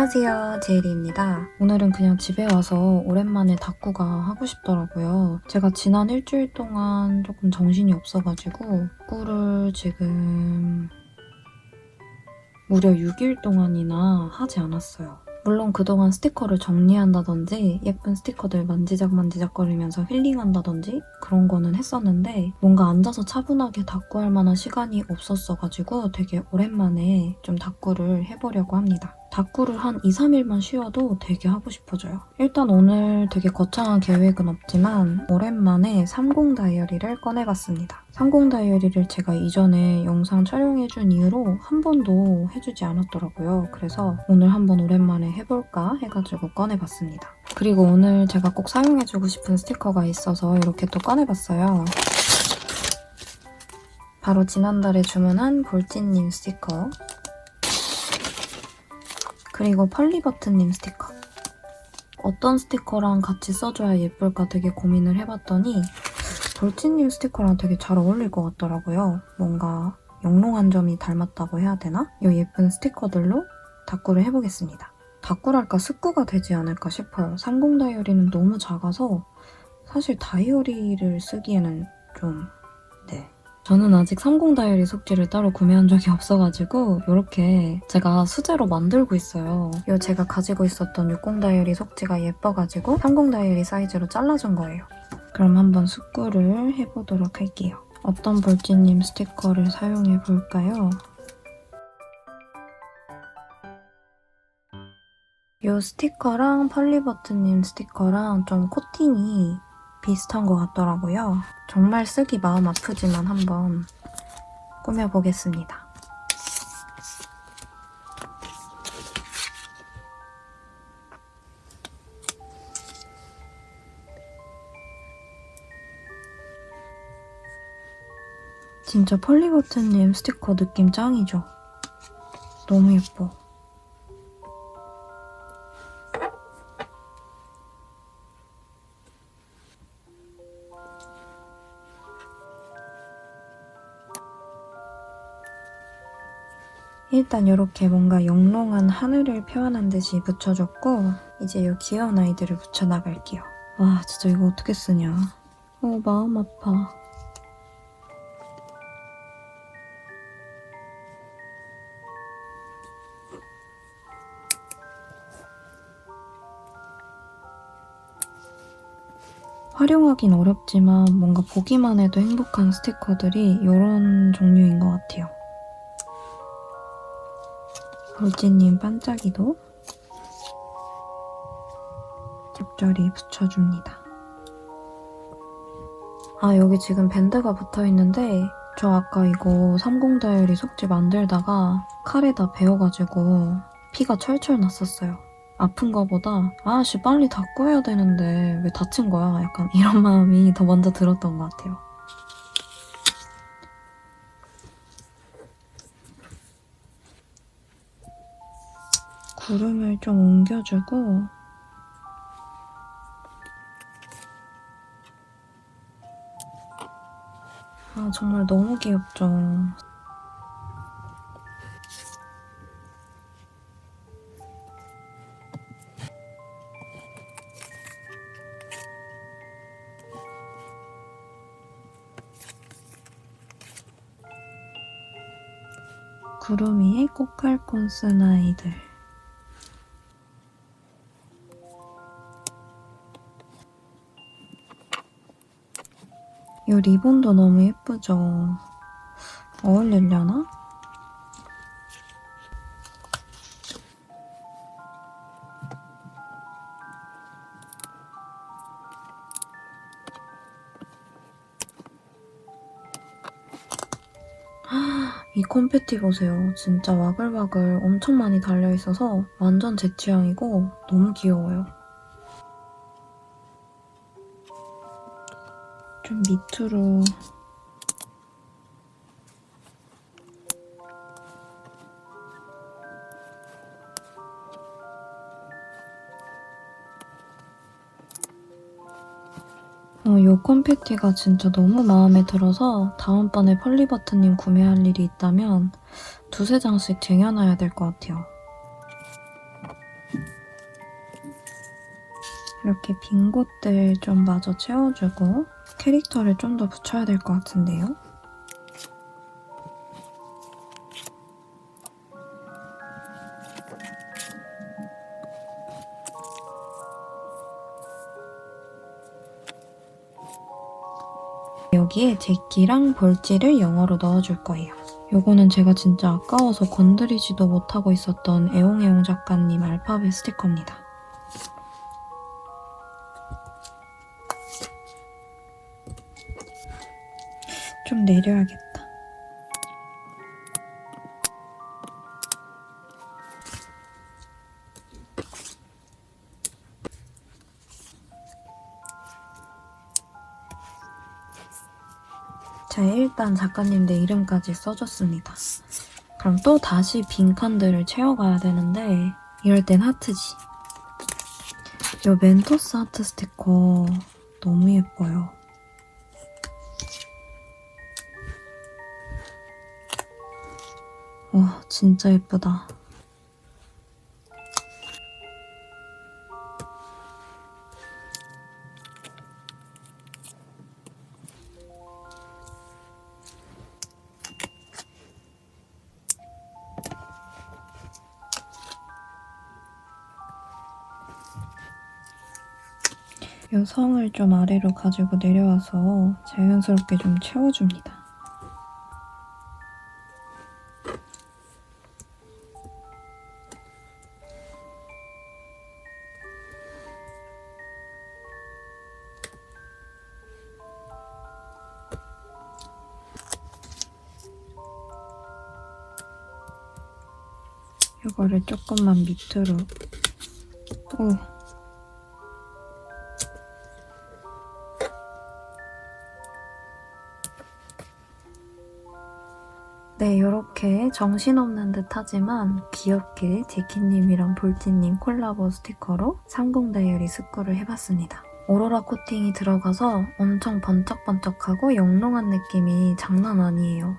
안녕하세요. 제이리입니다. 오늘은 그냥 집에 와서 오랜만에 다꾸가 하고 싶더라고요. 제가 지난 일주일 동안 조금 정신이 없어가지고 다꾸를 지금 무려 6일 동안이나 하지 않았어요. 물론 그동안 스티커를 정리한다든지 예쁜 스티커들 만지작 만지작거리면서 힐링한다든지 그런 거는 했었는데 뭔가 앉아서 차분하게 다꾸할 만한 시간이 없었어가지고 되게 오랜만에 좀 다꾸를 해보려고 합니다. 다꾸를 한 2, 3일만 쉬어도 되게 하고 싶어져요. 일단 오늘 되게 거창한 계획은 없지만 오랜만에 30 다이어리를 꺼내봤습니다. 30 다이어리를 제가 이전에 영상 촬영해준 이후로 한 번도 해주지 않았더라고요. 그래서 오늘 한번 오랜만에 해볼까 해가지고 꺼내봤습니다. 그리고 오늘 제가 꼭 사용해주고 싶은 스티커가 있어서 이렇게 또 꺼내봤어요. 바로 지난달에 주문한 볼진님 스티커 그리고 펄리버튼님 스티커. 어떤 스티커랑 같이 써줘야 예쁠까 되게 고민을 해봤더니 돌진님 스티커랑 되게 잘 어울릴 것 같더라고요. 뭔가 영롱한 점이 닮았다고 해야 되나? 이 예쁜 스티커들로 다꾸를 해보겠습니다. 다꾸랄까 습구가 되지 않을까 싶어요. 30 다이어리는 너무 작아서 사실 다이어리를 쓰기에는 좀 네. 저는 아직 30 다이어리 속지를 따로 구매한 적이 없어가지고 이렇게 제가 수제로 만들고 있어요. 이 제가 가지고 있었던 60 다이어리 속지가 예뻐가지고 30 다이어리 사이즈로 잘라준 거예요. 그럼 한번 숙구를 해보도록 할게요. 어떤 볼지님 스티커를 사용해 볼까요? 이 스티커랑 펄리버튼님 스티커랑 좀 코팅이 비슷한 것 같더라고요. 정말 쓰기 마음 아프지만 한번 꾸며보겠습니다. 진짜 펄리버튼님 스티커 느낌 짱이죠? 너무 예뻐. 일단 이렇게 뭔가 영롱한 하늘을 표현한 듯이 붙여줬고 이제 이 귀여운 아이들을 붙여나갈게요. 와 진짜 이거 어떻게 쓰냐. 어 마음 아파. 활용하긴 어렵지만 뭔가 보기만 해도 행복한 스티커들이 이런 종류인 것 같아요. 볼지님 반짝이도 적절히 붙여줍니다. 아 여기 지금 밴드가 붙어있는데 저 아까 이거 30 다이어리 속지 만들다가 칼에다 베어가지고 피가 철철 났었어요. 아픈 거보다 아씨 빨리 닦고 해야 되는데 왜 다친 거야? 약간 이런 마음이 더 먼저 들었던 것 같아요. 구름을 좀 옮겨주고 아 정말 너무 귀엽죠. 구름 위에 꽃갈콘 쓴 아이들 이 리본도 너무 예쁘죠? 어울리려나? 이 콘페티 보세요. 진짜 와글와글 엄청 많이 달려있어서 완전 제 취향이고 너무 귀여워요. 좀 밑으로 어, 요 콘페티가 진짜 너무 마음에 들어서 다음번에 펄리버튼님 구매할 일이 있다면 두세 장씩 쟁여놔야 될 것 같아요. 이렇게 빈 곳들 좀 마저 채워주고 캐릭터를 좀 더 붙여야 될 것 같은데요. 여기에 제끼랑 볼지를 영어로 넣어줄 거예요. 요거는 제가 진짜 아까워서 건드리지도 못하고 있었던 애용애용 작가님 알파벳 스티커입니다. 좀 내려야겠다. 자, 일단 작가님들 이름까지 써줬습니다. 그럼 또 다시 빈 칸들을 채워가야 되는데 이럴 땐 하트지. 요 멘토스 하트 스티커 너무 예뻐요. 와, 진짜 예쁘다. 요 성을 좀 아래로 가지고 내려와서 자연스럽게 좀 채워줍니다. 이거를 조금만 밑으로 오 네, 이렇게 정신없는 듯 하지만 귀엽게 제키님이랑 볼티님 콜라보 스티커로 상공 다이어리 스코를 해봤습니다. 오로라 코팅이 들어가서 엄청 번쩍번쩍하고 영롱한 느낌이 장난 아니에요.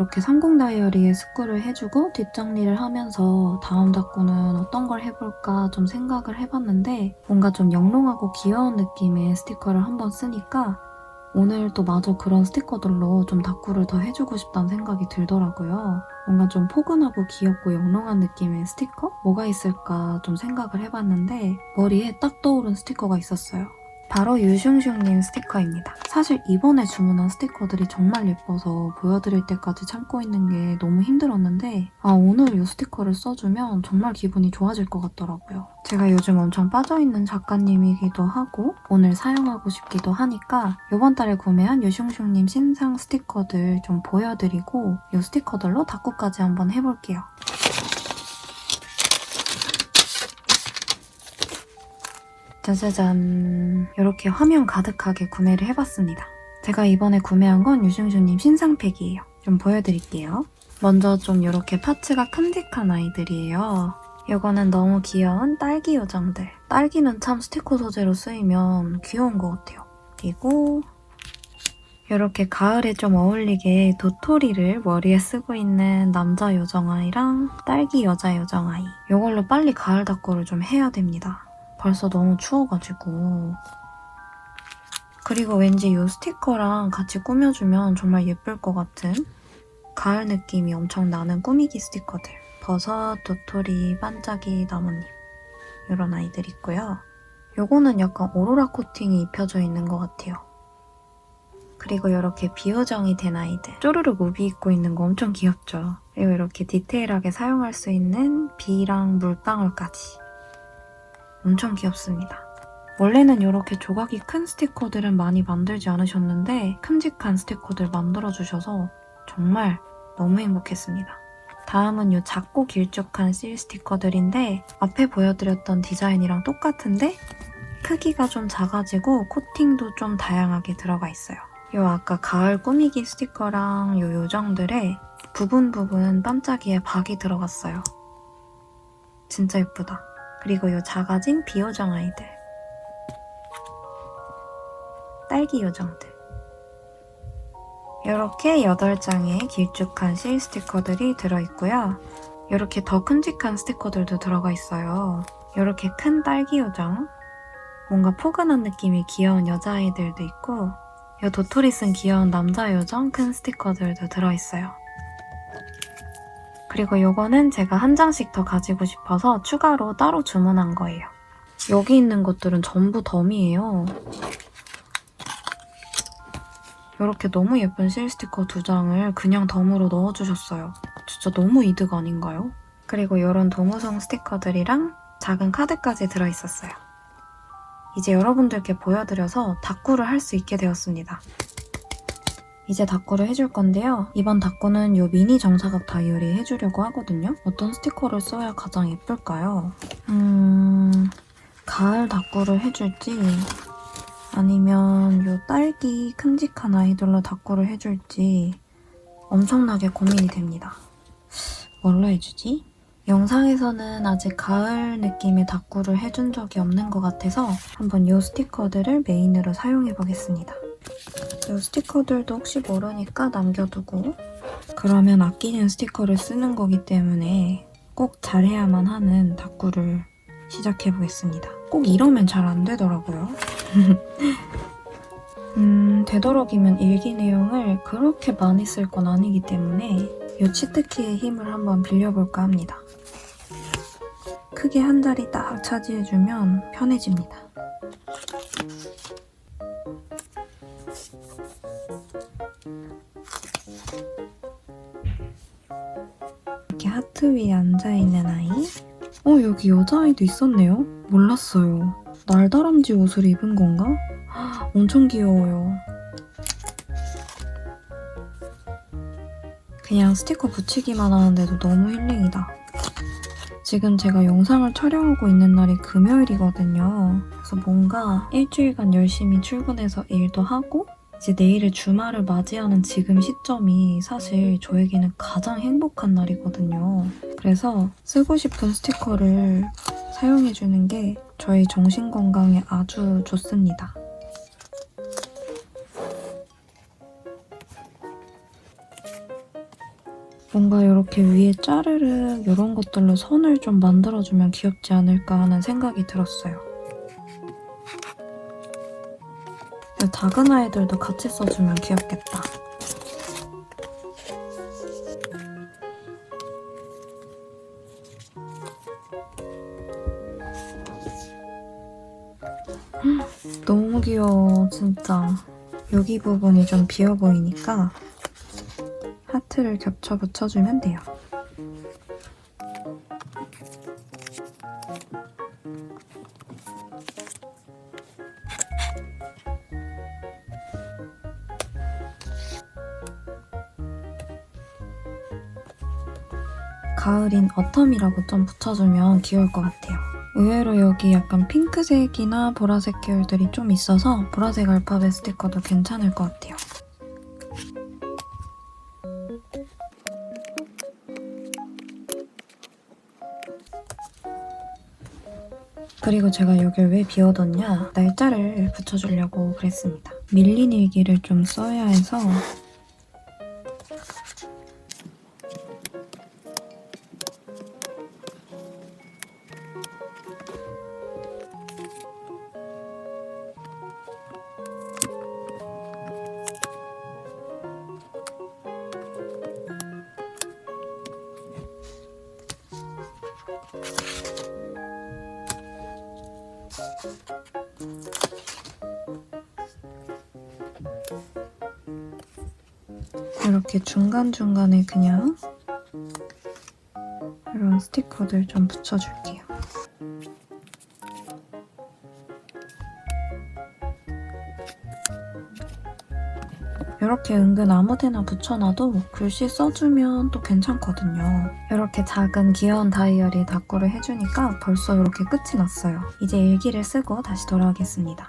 이렇게 상공 다이어리에 스크를 해주고 뒷정리를 하면서 다음 작고는 어떤 걸 해볼까 좀 생각을 해봤는데 뭔가 좀 영롱하고 귀여운 느낌의 스티커를 한번 쓰니까 오늘 또 마저 그런 스티커들로 좀 다꾸를 더 해주고 싶다는 생각이 들더라고요. 뭔가 좀 포근하고 귀엽고 영롱한 느낌의 스티커? 뭐가 있을까 좀 생각을 해봤는데 머리에 딱 떠오른 스티커가 있었어요. 바로 유슝슝님 스티커입니다. 사실 이번에 주문한 스티커들이 정말 예뻐서 보여드릴 때까지 참고 있는 게 너무 힘들었는데 아 오늘 이 스티커를 써주면 정말 기분이 좋아질 것 같더라고요. 제가 요즘 엄청 빠져있는 작가님이기도 하고 오늘 사용하고 싶기도 하니까 이번 달에 구매한 유슝슝님 신상 스티커들 좀 보여드리고 이 스티커들로 다꾸까지 한번 해볼게요. 짜자잔 이렇게 화면 가득하게 구매를 해봤습니다. 제가 이번에 구매한 건 유승주님 신상팩이에요. 좀 보여드릴게요. 먼저 좀 이렇게 파츠가 큼직한 아이들이에요. 이거는 너무 귀여운 딸기 요정들. 딸기는 참 스티커 소재로 쓰이면 귀여운 것 같아요. 그리고 이렇게 가을에 좀 어울리게 도토리를 머리에 쓰고 있는 남자 요정아이랑 딸기 여자 요정아이. 이걸로 빨리 가을 닦고를 좀 해야 됩니다. 벌써 너무 추워가지고. 그리고 왠지 이 스티커랑 같이 꾸며주면 정말 예쁠 것 같은 가을 느낌이 엄청 나는 꾸미기 스티커들. 버섯, 도토리, 반짝이, 나뭇잎. 이런 아이들 있고요. 요거는 약간 오로라 코팅이 입혀져 있는 것 같아요. 그리고 이렇게 비요정이 된 아이들. 쪼르륵 우비 입고 있는 거 엄청 귀엽죠? 그리고 이렇게 디테일하게 사용할 수 있는 비랑 물방울까지. 엄청 귀엽습니다. 원래는 이렇게 조각이 큰 스티커들은 많이 만들지 않으셨는데 큼직한 스티커들 만들어주셔서 정말 너무 행복했습니다. 다음은 이 작고 길쭉한 실 스티커들인데 앞에 보여드렸던 디자인이랑 똑같은데 크기가 좀 작아지고 코팅도 좀 다양하게 들어가 있어요. 이 아까 가을 꾸미기 스티커랑 이 요정들에 부분 부분 반짝이에 박이 들어갔어요. 진짜 예쁘다. 그리고 이 작아진 비요정 아이들. 딸기 요정들. 이렇게 8장의 길쭉한 실 스티커들이 들어있고요. 이렇게 더 큼직한 스티커들도 들어가 있어요. 이렇게 큰 딸기 요정, 뭔가 포근한 느낌의 귀여운 여자아이들도 있고 이 도토리 쓴 귀여운 남자 요정 큰 스티커들도 들어있어요. 그리고 요거는 제가 한 장씩 더 가지고 싶어서 추가로 따로 주문한 거예요. 여기 있는 것들은 전부 덤이에요. 이렇게 너무 예쁜 실 스티커 두 장을 그냥 덤으로 넣어주셨어요. 진짜 너무 이득 아닌가요? 그리고 이런 도무송 스티커들이랑 작은 카드까지 들어있었어요. 이제 여러분들께 보여드려서 다꾸를 할 수 있게 되었습니다. 이제 다꾸를 해줄 건데요. 이번 다꾸는 이 미니 정사각 다이어리 해주려고 하거든요. 어떤 스티커를 써야 가장 예쁠까요? 음... 가을 다꾸를 해줄지 아니면 이 딸기 큼직한 아이돌로 다꾸를 해줄지 엄청나게 고민이 됩니다. 뭘로 해주지? 영상에서는 아직 가을 느낌의 다꾸를 해준 적이 없는 것 같아서 한번 이 스티커들을 메인으로 사용해 보겠습니다. 이 스티커들도 혹시 모르니까 남겨두고 그러면 아끼는 스티커를 쓰는 거기 때문에 꼭 잘해야만 하는 다꾸를 시작해 보겠습니다. 꼭 이러면 잘 안 되더라고요. 음, 되도록이면 일기 내용을 그렇게 많이 쓸 건 아니기 때문에 이 치트키의 힘을 한번 빌려볼까 합니다. 크게 한 자리 딱 차지해주면 편해집니다. 하트 위에 앉아있는 아이. 어, 여기 여자아이도 있었네요? 몰랐어요. 날다람쥐 옷을 입은 건가? 헉, 엄청 귀여워요. 그냥 스티커 붙이기만 하는데도 너무 힐링이다. 지금 제가 영상을 촬영하고 있는 날이 금요일이거든요. 그래서 뭔가 일주일간 열심히 출근해서 일도 하고 이제 내일의 주말을 맞이하는 지금 시점이 사실 저에게는 가장 행복한 날이거든요. 그래서 쓰고 싶은 스티커를 사용해주는 게 저희 정신 건강에 아주 좋습니다. 뭔가 이렇게 위에 짜르르 이런 것들로 선을 좀 만들어주면 귀엽지 않을까 하는 생각이 들었어요. 작은 아이들도 같이 써주면 귀엽겠다. 너무 귀여워, 진짜. 여기 부분이 좀 비어 보이니까 하트를 겹쳐 붙여주면 돼요. 가을인 어텀이라고 좀 붙여주면 귀여울 것 같아요. 의외로 여기 약간 핑크색이나 보라색 계열들이 좀 있어서 보라색 알파벳 스티커도 괜찮을 것 같아요. 그리고 제가 여길 왜 비워뒀냐 날짜를 붙여주려고 그랬습니다. 밀린 일기를 좀 써야 해서 이렇게 중간중간에 그냥 이런 스티커들 좀 붙여줄게요. 이렇게 은근 아무데나 붙여놔도 글씨 써주면 또 괜찮거든요. 이렇게 작은 귀여운 다이어리 다꾸를 해주니까 벌써 이렇게 끝이 났어요. 이제 일기를 쓰고 다시 돌아오겠습니다.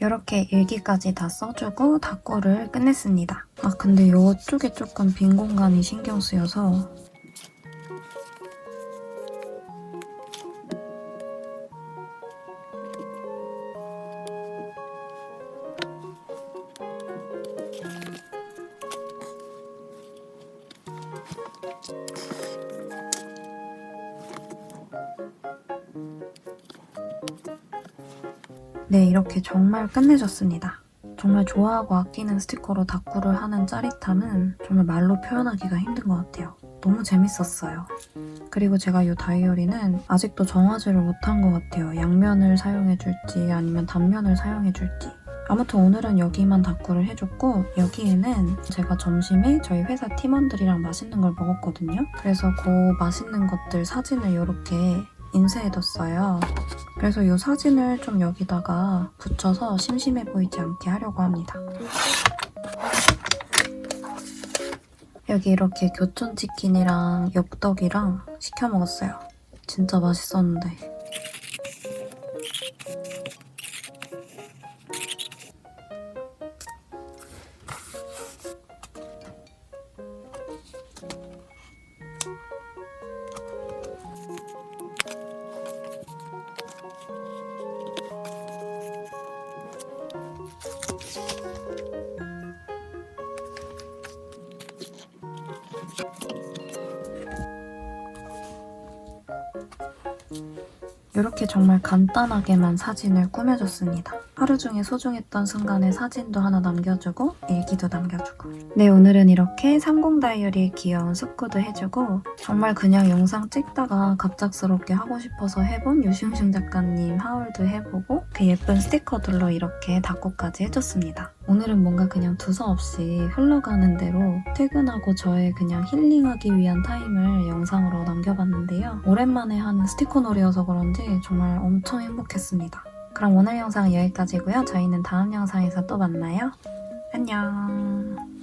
이렇게 일기까지 다 써주고 다꾸를 끝냈습니다. 아 근데 이쪽에 조금 빈 공간이 신경 쓰여서 이렇게 정말 끝내줬습니다. 정말 좋아하고 아끼는 스티커로 다꾸를 하는 짜릿함은 정말 말로 표현하기가 힘든 것 같아요. 너무 재밌었어요. 그리고 제가 이 다이어리는 아직도 정하지를 못한 것 같아요. 양면을 사용해줄지 아니면 단면을 사용해줄지. 아무튼 오늘은 여기만 다꾸를 해줬고 여기에는 제가 점심에 저희 회사 팀원들이랑 맛있는 걸 먹었거든요. 그래서 그 맛있는 것들 사진을 이렇게 인쇄해뒀어요. 그래서 이 사진을 좀 여기다가 붙여서 심심해 보이지 않게 하려고 합니다. 여기 이렇게 교촌 치킨이랑 엽떡이랑 시켜 먹었어요. 진짜 맛있었는데. 간단하게만 사진을 꾸며줬습니다. 하루 중에 소중했던 순간에 사진도 하나 남겨주고 일기도 남겨주고 네 오늘은 이렇게 30 다이어리에 귀여운 숙구도 해주고 정말 그냥 영상 찍다가 갑작스럽게 하고 싶어서 해본 유슝슝 작가님 하울도 해보고 그 예쁜 스티커들로 이렇게 닫고까지 해줬습니다. 오늘은 뭔가 그냥 두서없이 흘러가는 대로 퇴근하고 저의 그냥 힐링하기 위한 타임을 영상으로 남겨봤는데요. 오랜만에 하는 스티커 놀이여서 그런지 정말 엄청 행복했습니다. 그럼 오늘 영상은 여기까지고요. 저희는 다음 영상에서 또 만나요. 안녕.